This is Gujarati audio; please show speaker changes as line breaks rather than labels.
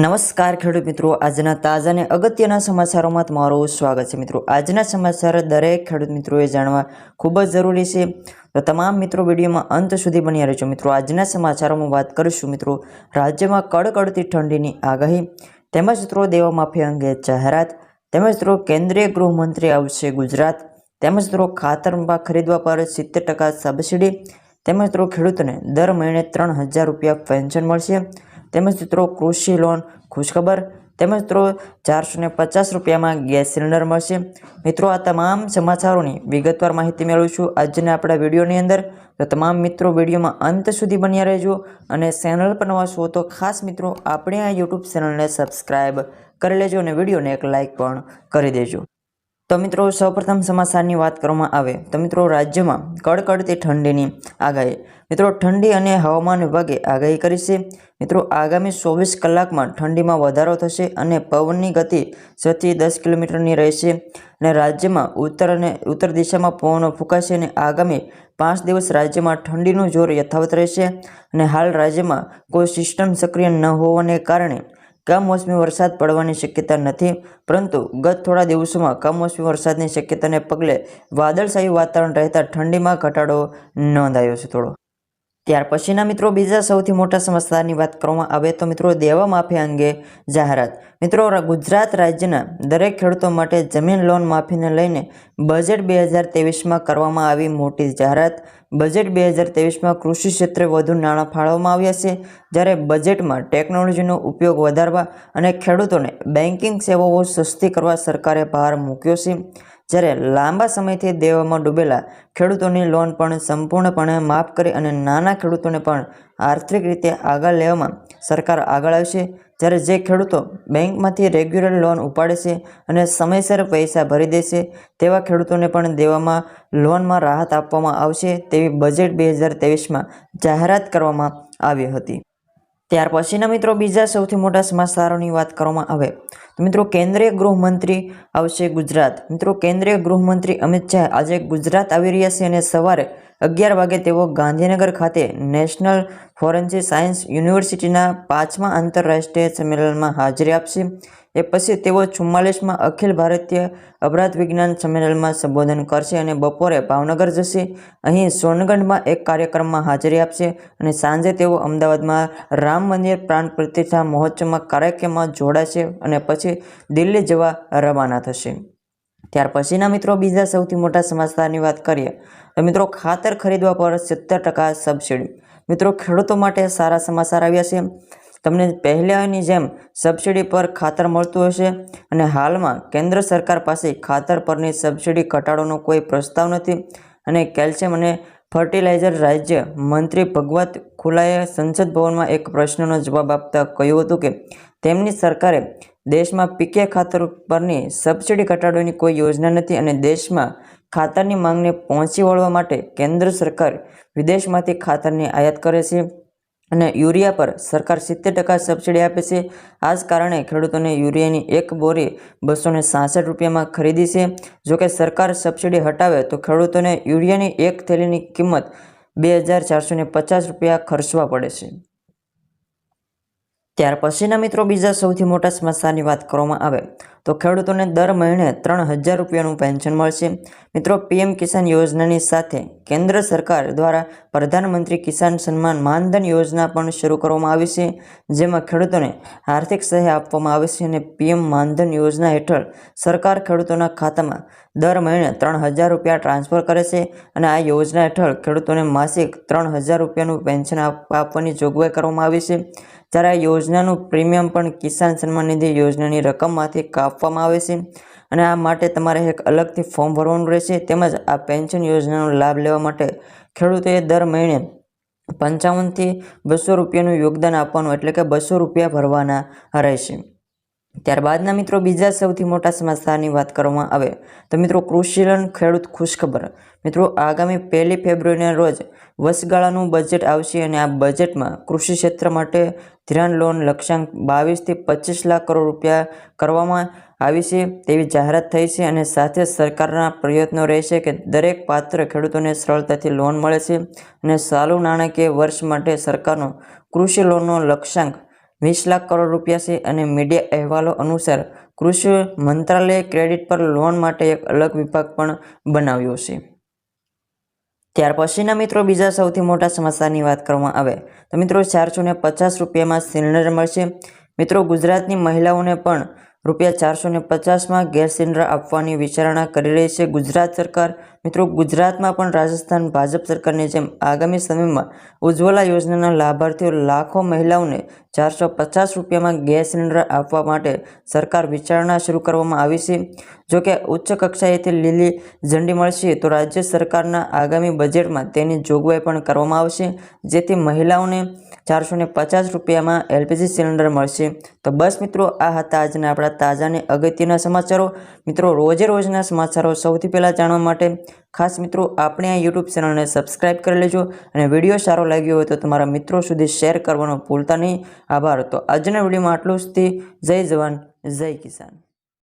નમસ્કાર ખેડૂત મિત્રો, આજના તાજા અને અગત્યના સમાચારોમાં તમારું સ્વાગત છે મિત્રો. આજના સમાચાર દરેક ખેડૂત મિત્રોએ જાણવા ખૂબ જ જરૂરી છે. તો તમામ મિત્રો વિડીયોમાં અંત સુધી બન્યા રહેજો મિત્રો. આજના સમાચારોમાં વાત કરીશું મિત્રો રાજ્યમાં કડકડતી ઠંડીની આગાહી, તેમજ મિત્રો દેવા માફી અંગે જાહેરાત, તેમજ મિત્રો કેન્દ્રીય ગૃહમંત્રી આવશે ગુજરાત, તેમજ મિત્રો ખાતર ખરીદવા પર સિત્તેર ટકા સબસિડી, તેમજ મિત્રો ખેડૂતોને દર મહિને ત્રણ હજાર રૂપિયા પેન્શન મળશે. તેમજ મિત્રો કૃષિ લોન ખુશખબર, તેમજ મિત્રો ચારસો ને પચાસ રૂપિયામાં ગેસ સિલિન્ડર મળશે. મિત્રો, આ તમામ સમાચારોની વિગતવાર માહિતી મેળવીશું આજના આપણા વિડીયોની અંદર. તો તમામ મિત્રો વિડીયોમાં અંત સુધી બન્યા રહેજો અને ચેનલ પર નવા છો તો ખાસ મિત્રો આપણે આ યુટ્યુબ ચેનલને સબસ્ક્રાઈબ કરી લેજો અને વિડીયોને એક લાઇક પણ કરી દેજો. તો મિત્રો, સૌપ્રથમ સમાચારની વાત કરવામાં આવે. તો મિત્રો, રાજ્યમાં કડકડતી ઠંડીની આગાહી. મિત્રો, ઠંડી અને હવામાન વિભાગે આગાહી કરી છે. મિત્રો, આગામી ચોવીસ કલાકમાં ઠંડીમાં વધારો થશે અને પવનની ગતિ છથી દસ કિલોમીટરની રહેશે અને રાજ્યમાં ઉત્તર અને ઉત્તર દિશામાં પવનો ફૂંકાશે અને આગામી પાંચ દિવસ રાજ્યમાં ઠંડીનું જોર યથાવત રહેશે અને હાલ રાજ્યમાં કોઈ સિસ્ટમ સક્રિય ન હોવાને કારણે કમોસમી વરસાદ પડવાની શક્યતા નથી, પરંતુ ગત થોડા દિવસોમાં કમોસમી વરસાદની શક્યતાને પગલે વાદળશાહી વાતાવરણ રહેતા ઠંડીમાં ઘટાડો નોંધાયો છે થોડો. ત્યાર પછીના મિત્રો બીજા સૌથી મોટા સમાચારની વાત કરવામાં આવે તો મિત્રો દેવા માફી અંગે જાહેરાત. મિત્રો, ગુજરાત રાજ્યના દરેક ખેડૂતો માટે જમીન લોન માફીને લઈને બજેટ બે હજાર તેવીસમાં કરવામાં આવી મોટી જાહેરાત. બજેટ બે હજાર તેવીસમાં કૃષિ ક્ષેત્રે વધુ નાણાં ફાળવવામાં આવ્યા છે. જ્યારે બજેટમાં ટેકનોલોજીનો ઉપયોગ વધારવા અને ખેડૂતોને બેન્કિંગ સેવાઓ સસ્તી કરવા સરકારે ભાર મૂક્યો છે. જ્યારે લાંબા સમયથી દેવામાં ડૂબેલા ખેડૂતોની લોન પણ સંપૂર્ણપણે માફ કરી અને નાના ખેડૂતોને પણ આર્થિક રીતે આગળ લેવામાં સરકાર આગળ આવશે જ્યારે જે ખેડૂતો બેંકમાંથી રેગ્યુલર લોન ઉપાડે છે અને સમયસર પૈસા ભરી દેશે તેવા ખેડૂતોને પણ દેવામાં લોનમાં રાહત આપવામાં આવશે તેવી બજેટ બે હજાર તેવીસમાં જાહેરાત કરવામાં આવી હતી. ત્યાર પછીના મિત્રો બીજા સૌથી મોટા સમાચારોની વાત કરવામાં આવે તો મિત્રો કેન્દ્રીય ગૃહમંત્રી આવશે ગુજરાત. મિત્રો કેન્દ્રીય ગૃહમંત્રી અમિત શાહ આજે ગુજરાત આવી રહ્યા છે અને સવારે અગિયાર વાગે તેઓ ગાંધીનગર ખાતે નેશનલ ફોરેન્સિક સાયન્સ યુનિવર્સિટીના પાંચમા આંતરરાષ્ટ્રીય સંમેલનમાં હાજરી આપશે. એ પછી તેઓ ચુમ્માલીસમાં અખિલ ભારતીય અપરાધ વિજ્ઞાન સંમેલનમાં સંબોધન કરશે અને બપોરે ભાવનગર જશે. અહીં સોનગઢમાં એક કાર્યક્રમમાં હાજરી આપશે અને સાંજે તેઓ અમદાવાદમાં રામ મંદિર પ્રાણ પ્રતિષ્ઠા મહોત્સવમાં કાર્યક્રમમાં જોડાશે અને પછી દિલ્હી જવા રવાના થશે. ત્યાર પછીના મિત્રો બીજા સૌથી મોટા સમાચારની વાત કરીએ, તો મિત્રો ખાતર ખરીદવા પર સિત્તેર ટકા સબસિડી. મિત્રો ખેડૂતો માટે સારા સમાચાર આવ્યા છે. તમને પહેલાંની જેમ સબસિડી પર ખાતર મળતું હશે અને હાલમાં કેન્દ્ર સરકાર પાસે ખાતર પરની સબસિડી ઘટાડોનો કોઈ પ્રસ્તાવ નથી અને કેલ્શિયમ અને ફર્ટિલાઇઝર રાજ્ય મંત્રી ભગવત ખુલાએ સંસદ ભવનમાં એક પ્રશ્નનો જવાબ આપતા કહ્યું હતું કે, તેમની સરકારે દેશમાં પીકે ખાતર પરની સબસિડી ઘટાડવાની કોઈ યોજના નથી અને દેશમાં ખાતરની માંગને પહોંચી વળવા માટે કેન્દ્ર સરકાર વિદેશમાંથી ખાતરની આયાત કરે છે અને યુરિયા પર સરકાર સિત્તેર ટકા સબસિડી આપે છે. આ જ કારણે ખેડૂતોને યુરિયાની એક બોરી બસો ને સાસઠ રૂપિયામાં ખરીદી છે. જોકે સરકાર સબસિડી હટાવે તો ખેડૂતોને યુરિયાની એક થેલીની કિંમત બે હજાર ચારસો પચાસ રૂપિયા ખર્ચવા પડે છે. ત્યાર પછીના મિત્રો બીજા સૌથી મોટા સમસ્યાની વાત કરવામાં આવે તો ખેડૂતોને દર મહિને ત્રણ હજાર રૂપિયાનું પેન્શન મળશે. મિત્રો, પીએમ કિસાન યોજનાની સાથે કેન્દ્ર સરકાર દ્વારા પ્રધાનમંત્રી કિસાન સન્માન માનધન યોજના પણ શરૂ કરવામાં આવી છે, જેમાં ખેડૂતોને આર્થિક સહાય આપવામાં આવે છે અને પીએમ માનધન યોજના હેઠળ સરકાર ખેડૂતોના ખાતામાં દર મહિને ત્રણ હજાર રૂપિયા ટ્રાન્સફર કરે છે અને આ યોજના હેઠળ ખેડૂતોને માસિક ત્રણ હજાર રૂપિયાનું પેન્શન આપવાની જોગવાઈ કરવામાં આવી છે. જ્યારે આ યોજનાનું પ્રીમિયમ પણ કિસાન સન્માન નિધિ યોજનાની રકમમાંથી કાપવામાં આવે છે અને આ માટે તમારે એક અલગથી ફોર્મ ભરવાનું રહેશે. તેમજ આ પેન્શન યોજનાનો લાભ લેવા માટે ખેડૂતોએ દર મહિને પંચાવનથી બસો રૂપિયાનું યોગદાન આપવાનું, એટલે કે બસો રૂપિયા ભરવાના રહેશે. ત્યારબાદના મિત્રો બીજા સૌથી મોટા સમાચારની વાત કરવામાં આવે તો મિત્રો કૃષિલન ખેડૂત ખુશખબર. મિત્રો, આગામી પહેલી ફેબ્રુઆરીના રોજ વર્ષગાળાનું બજેટ આવશે અને આ બજેટમાં કૃષિ ક્ષેત્ર માટે ધિરાણ લોન લક્ષ્યાંક બાવીસથી પચીસ લાખ કરોડ રૂપિયા કરવામાં આવી છે તેવી જાહેરાત થઈ છે અને સાથે સરકારના પ્રયત્નો રહેશે કે દરેક પાત્ર ખેડૂતોને સરળતાથી લોન મળે છે અને ચાલુ નાણાકીય વર્ષ માટે સરકારનો કૃષિ લોનનો લક્ષ્યાંક વીસ લાખ કરોડ રૂપિયા છે અને મીડિયા અહેવાલો અનુસાર કૃષિ મંત્રાલયે ક્રેડિટ પર લોન માટે એક અલગ વિભાગ પણ બનાવ્યો છે. ત્યાર પછીના મિત્રો બીજા સૌથી મોટા સમાચારની વાત કરવામાં આવે તો મિત્રો ચારસો ને પચાસ રૂપિયામાં સિલિન્ડર મળશે. મિત્રો ગુજરાતની મહિલાઓને પણ રૂપિયા ચારસો ને પચાસમાં ગેસ સિલિન્ડર આપવાની વિચારણા કરી રહી છે ગુજરાત સરકાર. મિત્રો, ગુજરાતમાં પણ રાજસ્થાન ભાજપ સરકારની જેમ આગામી સમયમાં ઉજ્જવલા યોજનાના લાભાર્થીઓ લાખો મહિલાઓને ચારસો પચાસ રૂપિયામાં ગેસ સિલિન્ડર આપવા માટે સરકાર વિચારણા શરૂ કરવામાં આવી છે. જો કે ઉચ્ચ કક્ષાએથી લીલી ઝંડી મળશે તો રાજ્ય સરકારના આગામી બજેટમાં તેની જોગવાઈ પણ કરવામાં આવશે. જેથી મહિલાઓને ચારસો ને પચાસ રૂપિયામાં એલપીજી સિલિન્ડર મળશે. તો બસ મિત્રો, આ હતા આજના આપણા તાજા અને અગત્યના સમાચારો. મિત્રો, રોજે રોજના સમાચારો સૌથી પહેલાં જાણવા માટે ખાસ મિત્રો, આપણે આ યુટ્યુબ ચેનલને સબસ્ક્રાઈબ કરી લેજો અને વીડિયો સારો લાગ્યો હોય તો તમારા મિત્રો સુધી શેર કરવાનો ભૂલતા નહીં. આભાર. તો આજના વિડીયોમાં આટલું જ. જય જવાન, જય કિસાન.